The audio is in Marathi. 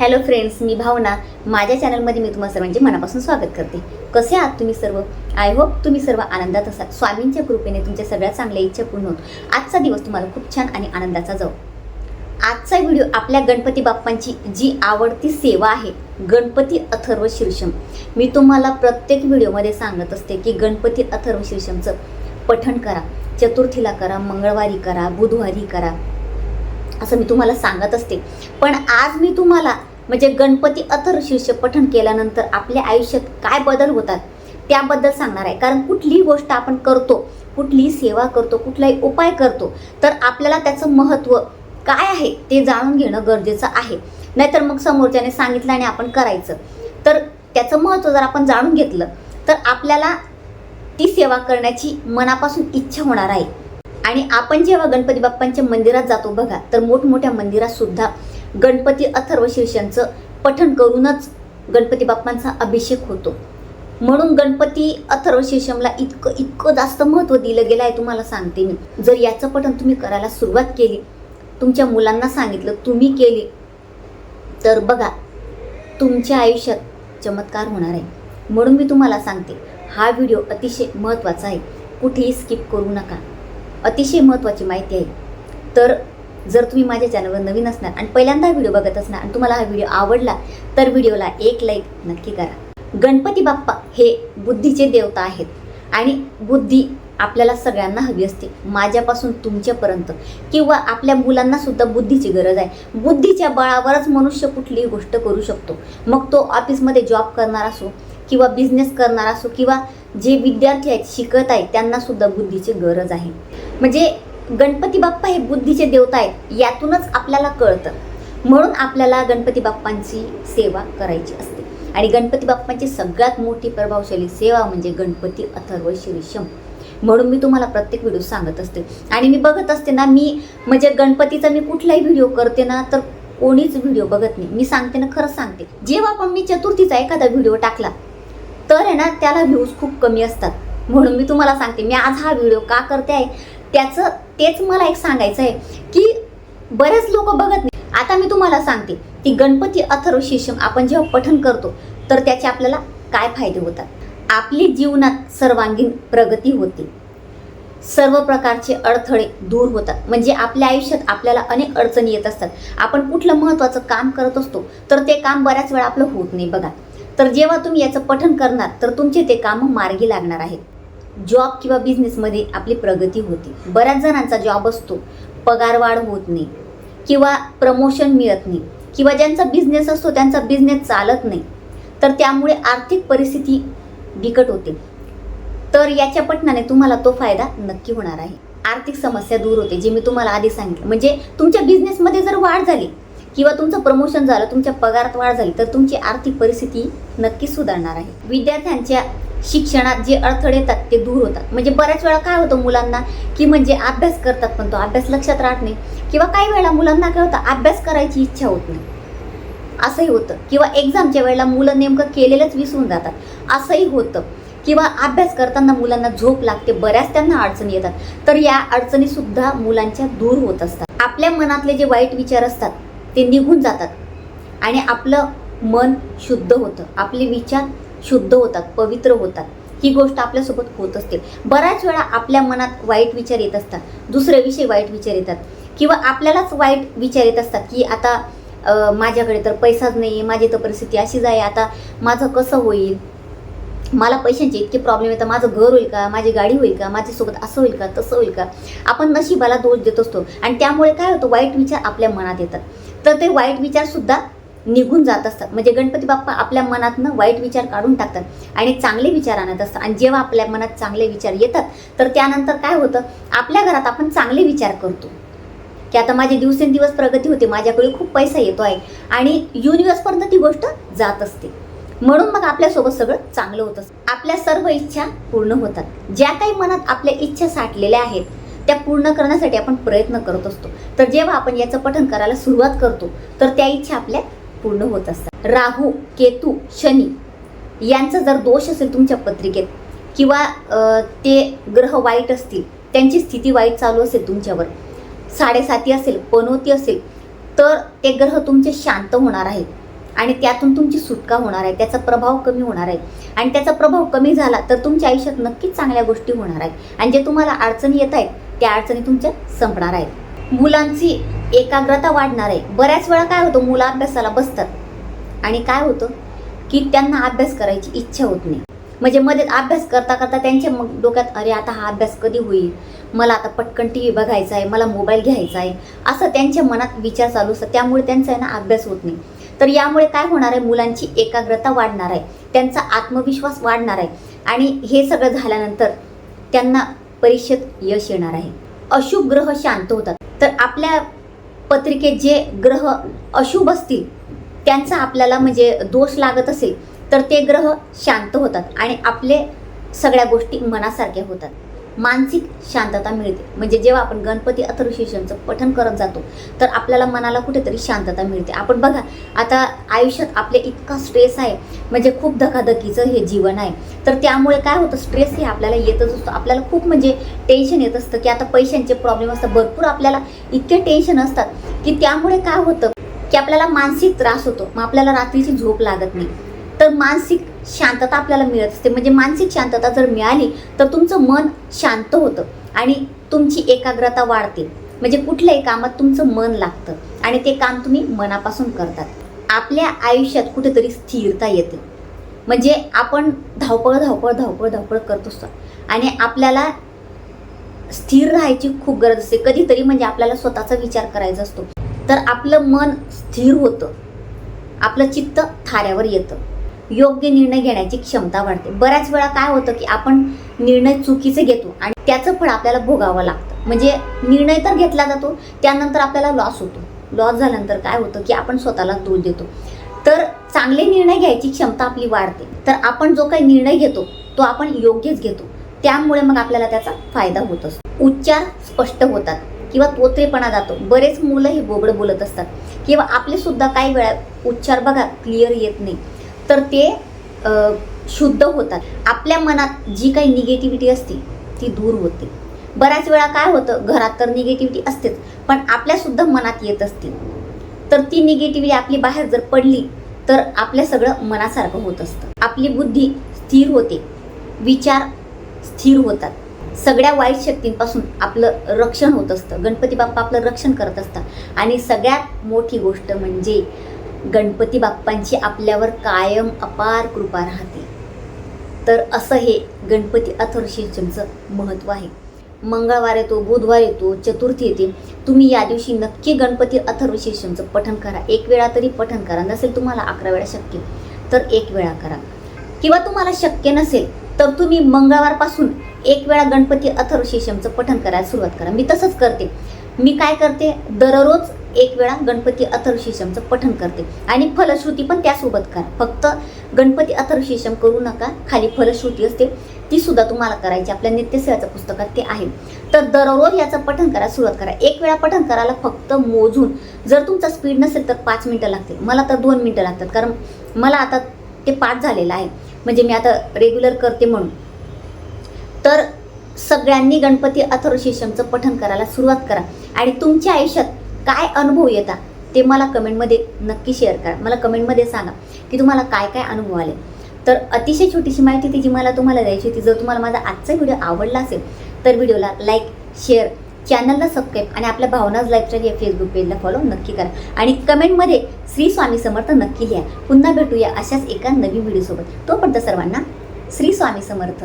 हॅलो फ्रेंड्स मी भावना. माझ्या चॅनलमध्ये मी तुम्हाला सर्वांचे मनापासून स्वागत करते. कसे आहात तुम्ही सर्व? आय होप तुम्ही सर्व आनंदात असाल. स्वामींच्या कृपेने तुमच्या सगळ्या चांगल्या इच्छा पूर्ण होत. आजचा दिवस तुम्हाला खूप छान आणि आनंदाचा जाऊ. आजचा व्हिडिओ आपल्या गणपती बाप्पांची जी आवडती सेवा आहे गणपती अथर्व शीर्षम. मी तुम्हाला प्रत्येक व्हिडिओमध्ये सांगत असते की गणपती अथर्व शीर्षमचं पठण करा. चतुर्थीला करा मंगळवारी करा बुधवारी करा. असं मी तुम्हाला सांगत असते. पण आज मी तुम्हाला म्हणजे गणपती अथर शीर्ष पठण केल्यानंतर आपल्या आयुष्यात काय बदल होतात त्याबद्दल सांगणार आहे. कारण कुठलीही गोष्ट आपण करतो कुठलीही सेवा करतो कुठलाही उपाय करतो तर आपल्याला त्याचं महत्त्व काय आहे ते जाणून घेणं गरजेचं आहे. नाहीतर मग समोरच्याने सांगितलं आणि आपण करायचं. तर त्याचं महत्त्व जर आपण जाणून घेतलं तर आपल्याला ती सेवा करण्याची मनापासून इच्छा होणार आहे. आणि आपण जेव्हा गणपती बाप्पांच्या मंदिरात जातो बघा तर मोठमोठ्या मंदिरात सुद्धा गणपती अथर्व शीर्षांचं पठण करूनच गणपती बाप्पांचा अभिषेक होतो. म्हणून गणपती अथर्व शीर्षमला इतकं इतकं जास्त महत्त्व दिलं गेलं आहे तुम्हाला सांगते मी. जर याचं पठण तुम्ही करायला सुरुवात केली तुमच्या मुलांना सांगितलं तुम्ही केली तर बघा तुमच्या आयुष्यात चमत्कार होणार आहे. म्हणून मी तुम्हाला सांगते हा व्हिडिओ अतिशय महत्त्वाचा आहे. कुठेही स्किप करू नका. अतिशय महत्त्वाची माहिती आहे. तर जर तुम्ही माझ्या चॅनलवर नवीन असणार आणि पहिल्यांदा व्हिडिओ बघत असणार आणि तुम्हाला हा व्हिडिओ आवडला तर व्हिडिओला एक लाईक नक्की करा. गणपती बाप्पा हे बुद्धीचे देवता आहेत आणि बुद्धी आपल्याला सगळ्यांना हवी असते माझ्यापासून तुमच्यापर्यंत किंवा आपल्या मुलांना सुद्धा बुद्धीची गरज आहे. बुद्धीच्या बळावरच मनुष्य कुठलीही गोष्ट करू शकतो. मग तो ऑफिसमध्ये जॉब करणार असो किंवा बिझनेस करणार असो किंवा जे विद्यार्थी आहेत शिकत आहेत त्यांना सुद्धा बुद्धीची गरज आहे. म्हणजे गणपती बाप्पा हे बुद्धीचे देवता आहेत यातूनच आपल्याला कळतं. म्हणून आपल्याला गणपती बाप्पांची सेवा करायची असते. आणि गणपती बाप्पांची सगळ्यात मोठी प्रभावशाली सेवा म्हणजे गणपती अथर्व शिरीषम म्हणून मी तुम्हाला प्रत्येक व्हिडिओ सांगत असते. आणि मी बघत असते ना मी म्हणजे गणपतीचा मी कुठलाही व्हिडिओ करते ना तर कोणीच व्हिडिओ बघत नाही. मी सांगते ना खरंच सांगते. जेव्हा पण मी चतुर्थीचा एखादा व्हिडिओ टाकला तर आहे ना त्याला व्ह्यूज खूप कमी असतात. म्हणून मी तुम्हाला सांगते मी आज हा व्हिडिओ का करते आहे? त्याचं तेच मला एक सांगायचं आहे की बरेच लोक बघत नाही. आता मी तुम्हाला सांगते की गणपती अथर्व शीर्षम आपण जेव्हा पठन करतो तर त्याचे आपल्याला काय फायदे होतात? आपली जीवनात सर्वांगीण प्रगती होते. सर्व प्रकारचे अडथळे दूर होतात. म्हणजे आपल्या आयुष्यात आपल्याला अनेक अडचणी येत असतात. आपण कुठलं महत्त्वाचं काम करत असतो तर ते काम बऱ्याच वेळा आपलं होत नाही बघा. तर जेव्हा तुम्ही याचं पठन करणार तर तुमचे ते काम मार्गी लागणार आहेत. जॉब किंवा बिझनेसमध्ये आपली प्रगती होते. बऱ्याच जणांचा जॉब असतो पगारवाढ होत नाही किंवा प्रमोशन मिळत नाही किंवा ज्यांचा बिझनेस असतो त्यांचा बिझनेस चालत नाही. तर त्यामुळे आर्थिक परिस्थिती बिकट होते. तर याच्या पठणाने तुम्हाला तो फायदा नक्की होणार आहे. आर्थिक समस्या दूर होते जे मी तुम्हाला आधी सांगितलं. म्हणजे तुमच्या बिझनेसमध्ये जर वाढ झाली किंवा तुमचं प्रमोशन झालं तुमच्या पगारात वाढ झाली तर तुमची आर्थिक परिस्थिती नक्की सुधारणार आहे. विद्यार्थ्यांच्या शिक्षणात जे अडथळे येतात ते दूर होतात. म्हणजे बऱ्याच वेळा काय होतं मुलांना की म्हणजे अभ्यास करतात पण तो अभ्यास लक्षात राहत नाही. किंवा काही वेळा मुलांना काय होतं अभ्यास करायची इच्छा होत नाही. असंही होतं. किंवा एक्झामच्या वेळेला मुलं नेमकं केलेलंच विसरून जातात. असंही होतं. किंवा अभ्यास करताना मुलांना झोप लागते बऱ्याच त्यांना अडचणी येतात. तर या अडचणी सुद्धा मुलांच्या दूर होत असतात. आपल्या मनातले जे वाईट विचार असतात ते निघून जातात. आणि आपलं मन शुद्ध होतं. आपले विचार शुद्ध होतात पवित्र होतात. ही गोष्ट आपल्यासोबत होत असते. बऱ्याच वेळा आपल्या मनात वाईट विचार येत असतात. दुसऱ्याविषयी वाईट विचार येतात. किंवा आपल्यालाच वाईट विचार येत असतात की आता माझ्याकडे तर पैसाच नाही माझी तर परिस्थिती अशीच आहे आता माझं कसं होईल? मला पैशांचे इतके प्रॉब्लेम येतात. माझं घर होईल का? माझी गाडी होईल का? माझ्यासोबत असं होईल का? तसं होईल का? आपण नशिबाला दोष देत असतो. आणि त्यामुळे काय होतं? वाईट विचार आपल्या मनात येतात. तर ते वाईट विचारसुद्धा निघून जात असतात. म्हणजे गणपती बाप्पा आपल्या मनातनं वाईट विचार काढून टाकतात आणि चांगले विचार आणत असतात. आणि जेव्हा आपल्या मनात चांगले विचार येतात तर त्यानंतर काय होतं? आपल्या घरात आपण चांगले विचार करतो. की आता माझी दिवसेंदिवस प्रगती होते माझ्याकडे खूप पैसा येतो आहे आणि युनिवर्सपर्यंत ती गोष्ट जात असते. म्हणून मग आपल्यासोबत सगळं चांगलं होत असतं. आपल्या सर्व इच्छा पूर्ण होतात. ज्या काही मनात आपल्या इच्छा साठलेल्या आहेत त्या पूर्ण करण्यासाठी आपण प्रयत्न करत असतो. तर जेव्हा आपण याचं पठन करायला सुरुवात करतो तर त्या इच्छा आपल्या पूर्ण होत असतात. राहू केतू शनी यांचा जर दोष असेल तुमच्या पत्रिकेत किंवा ते ग्रह वाईट असतील त्यांची स्थिती वाईट चालू असेल तुमच्यावर साडेसाती असेल पनोती असेल तर ते ग्रह तुमचे शांत होणार आहेत आणि त्यातून तुमची सुटका होणार आहे त्याचा प्रभाव कमी होणार आहे. आणि त्याचा प्रभाव कमी झाला तर तुमच्या आयुष्यात नक्कीच चांगल्या गोष्टी होणार आहेत. आणि जे तुम्हाला अडचणी येत आहेत त्या अडचणी तुमच्या संपणार आहेत. मुलांची एकाग्रता वाढणार. आहे बऱ्याच वेळा काय होतं मुलं अभ्यासाला बसतात. आणि काय होतं? की त्यांना अभ्यास करायची इच्छा होत नाही. म्हणजे मध्ये अभ्यास करता करता त्यांच्या मग डोक्यात अरे आता हा अभ्यास कधी होईल? मला आता पटकन टी व्ही बघायचा आहे मला मोबाईल घ्यायचा आहे. असं त्यांच्या मनात विचार चालू असतात. त्यामुळे त्यांचा आहे ना अभ्यास होत नाही. तर यामुळे काय होणार आहे? मुलांची एकाग्रता वाढणार आहे. त्यांचा आत्मविश्वास वाढणार आहे. आणि हे सगळं झाल्यानंतर त्यांना परीक्षेत यश येणार आहे. अशुभ ग्रह शांत होतात. तर आपल्या पत्रिकेत जे ग्रह अशुभ असतील त्यांचा आपल्याला म्हणजे दोष लागत असेल तर ते ग्रह शांत होतात आणि आपले सगळ्या गोष्टी मनासारख्या होतात. मानसिक शांतता मिळते. म्हणजे जेव्हा आपण गणपती अथर्वशीर्षणचं पठन करत जातो तर आपल्याला मनाला कुठेतरी शांतता मिळते. आपण बघा आता आयुष्यात आपले इतका स्ट्रेस आहे. म्हणजे खूप धकाधकीचं हे जीवन आहे. तर त्यामुळे काय होतं स्ट्रेस हे आपल्याला येतच असतो. आपल्याला खूप म्हणजे टेन्शन येत असतं की आता पैशांचे प्रॉब्लेम असतात. भरपूर आपल्याला इतके टेन्शन असतात की त्यामुळे काय होतं की आपल्याला मानसिक त्रास होतो. मग आपल्याला रात्रीची झोप लागत नाही. तर मानसिक शांतता आपल्याला मिळत असते. म्हणजे मानसिक शांतता जर मिळाली तर तुमचं मन शांत होतं आणि तुमची एकाग्रता वाढते. म्हणजे कुठल्याही कामात तुमचं मन लागतं आणि ते काम तुम्ही मनापासून करतात. आपल्या आयुष्यात कुठेतरी स्थिरता येते. म्हणजे आपण धावपळ धावपळ धावपळ धावपळ करत असतो आणि आपल्याला स्थिर राहायची खूप गरज असते. कधीतरी म्हणजे आपल्याला स्वतःचा विचार करायचा असतो. तर आपलं मन स्थिर होतं. आपलं चित्त थाऱ्यावर येतं. योग्य निर्णय घेण्याची क्षमता वाढते. बऱ्याच वेळा काय होतं की आपण निर्णय चुकीचे घेतो आणि त्याचं फळ आपल्याला भोगावं लागतं. म्हणजे निर्णय तर घेतला जातो त्यानंतर आपल्याला लॉस होतो. लॉस झाल्यानंतर काय होतं की आपण स्वतःला दूर देतो. तर चांगले निर्णय घ्यायची क्षमता आपली वाढते. तर आपण जो काही निर्णय घेतो तो आपण योग्यच घेतो. त्यामुळे मग आपल्याला त्याचा फायदा होत असतो. उच्चार स्पष्ट होतात किंवा तोत्रेपणा जातो. बरेच मुलं हे बोबड बोलत असतात. किंवा आपले सुद्धा काही वेळा उच्चार बघा क्लिअर येत नाही. तर ते शुद्ध होतात. आपल्या मनात जी काही निगेटिव्हिटी असते ती दूर होते. बऱ्याच वेळा काय होतं घरात तर निगेटिव्हिटी असतेच पण आपल्यासुद्धा मनात येत असते. तर ती निगेटिव्हिटी आपली बाहेर जर पडली तर आपल्या सगळं मनासारखं होत असतं. आपली बुद्धी स्थिर होते. विचार स्थिर होतात. सगळ्या वाईट शक्तींपासून आपलं रक्षण होत असतं. गणपती बाप्पा आपलं रक्षण करत असतात. आणि सगळ्यात मोठी गोष्ट म्हणजे गणपती बाप्पांची आपल्यावर कायम अपार कृपा राहते. तर असं हे गणपती अथर्वशीर्षणचं महत्त्व आहे. मंगळवार येतो बुधवार येतो चतुर्थी येते. तुम्ही या दिवशी नक्की गणपती अथर्वशेषमचं पठण करा. एक वेळा तरी पठण करा. नसेल तुम्हाला अकरा वेळा शक्य तर एक वेळा करा. किंवा तुम्हाला शक्य नसेल तर तुम्ही मंगळवारपासून एक वेळा गणपती अथर्वशीर्षमचं पठण करायला सुरुवात करा. मी तसंच करते. मी काय करते? दररोज एक वेळा गणपती अथर्वशीर्षमचं पठण करते. आणि फलश्रुती पण त्यासोबत करा. फक्त गणपती अथर्वशीर्षम करू नका. खाली फलश्रुती असते. ती सुद्धा तुम्हाला करायची. आपल्या नित्यसेवाच्या पुस्तकात ते आहे. तर दररोज याचं पठण करायला सुरुवात करा. एक वेळा पठण करायला फक्त मोजून जर तुमचा स्पीड नसेल तर पाच मिनटं लागतील. मला तर दोन मिनटं लागतात. कारण मला आता ते पाठ झालेलं आहे. म्हणजे मी आता रेग्युलर करते म्हणून. तर सगळ्यांनी गणपती अथर्वशीषमचं पठण करायला सुरुवात करा. आणि तुमच्या आयुष्यात काय अनुभव येतात ते मला कमेंटमध्ये नक्की शेअर करा. मला कमेंटमध्ये सांगा की तुम्हाला काय काय अनुभव आले. तर अतिशय छोटीशी माहिती ती जी मला तुम्हाला द्यायची होती. जर तुम्हाला माझा आजचा व्हिडिओ आवडला असेल तर व्हिडिओला लाईक शेअर चॅनलला सबस्क्राईब आणि आपल्या भावनाज लाईफच्या या फेसबुक पेजला फॉलो नक्की करा. आणि कमेंटमध्ये श्री स्वामी समर्थ नक्की लिहा. पुन्हा भेटूया अशाच एका नवीन व्हिडिओसोबत तोपर्यंत सर्वांना श्री स्वामी समर्थ.